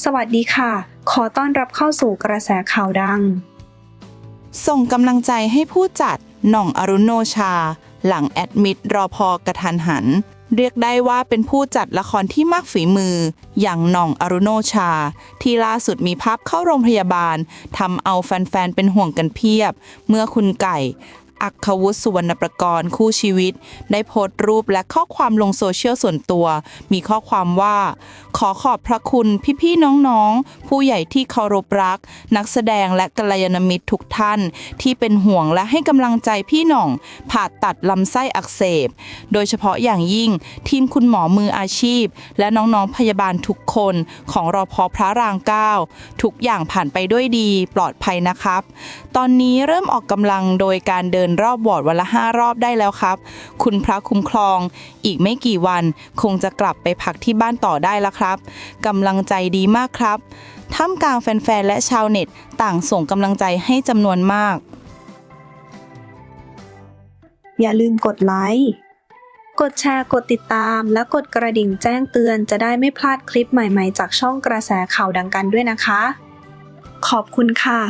สวัสดีค่ะ ขอต้อนรับเข้าสู่กระแสข่าวดัง ส่งกำลังใจให้ผู้จัดหน่องอรุณโนชา หลังแอดมิดรอพอกระทันหัน เรียกได้ว่าเป็นผู้จัดละครที่มากฝีมือ อย่างหน่องอรุณโนชา ที่ล่าสุดมีภาพเข้าโรงพยาบาลทำเอาแฟนๆเป็นห่วงกันเพียบ เมื่อคุณไก่ อัควุฒิสุวรรณประกรณ์คู่ชีวิต ได้โพสต์รูปและข้อความลงโซเชียลส่วนตัว มีข้อความว่า ขอขอบพระคุณพี่ๆน้องๆ ผู้ใหญ่ที่เคารพรัก นักแสดงและกัลยาณมิตรทุกท่าน ที่เป็นห่วงและให้กำลังใจพี่หน่อง ผ่าตัดลำไส้อักเสบ โดยเฉพาะอย่างยิ่งทีมคุณหมอมืออาชีพ และน้องๆพยาบาลทุกคนของรอพอพระรางเก้าทุกอย่างผ่านไปด้วยดีปลอดภัยนะครับ ตอนนี้เริ่มออกกำลังโดยการเดินรอบวอร์ดวันละ 5 รอบได้แล้วครับ คุณพระคุ้มครอง อีกไม่กี่วันคงจะกลับไปพักที่บ้านต่อได้แล้วครับกำลังใจดีมากครับท่ามกลางแฟนๆ และชาวเน็ต ต่างส่งกำลังใจให้จำนวนมาก อย่าลืมกดไลค์ กดแชร์ กดติดตาม และกดกระดิ่งแจ้งเตือนจะได้ไม่พลาดคลิปใหม่ๆ จากช่องกระแสข่าวดังกันด้วยนะคะ ขอบคุณค่ะ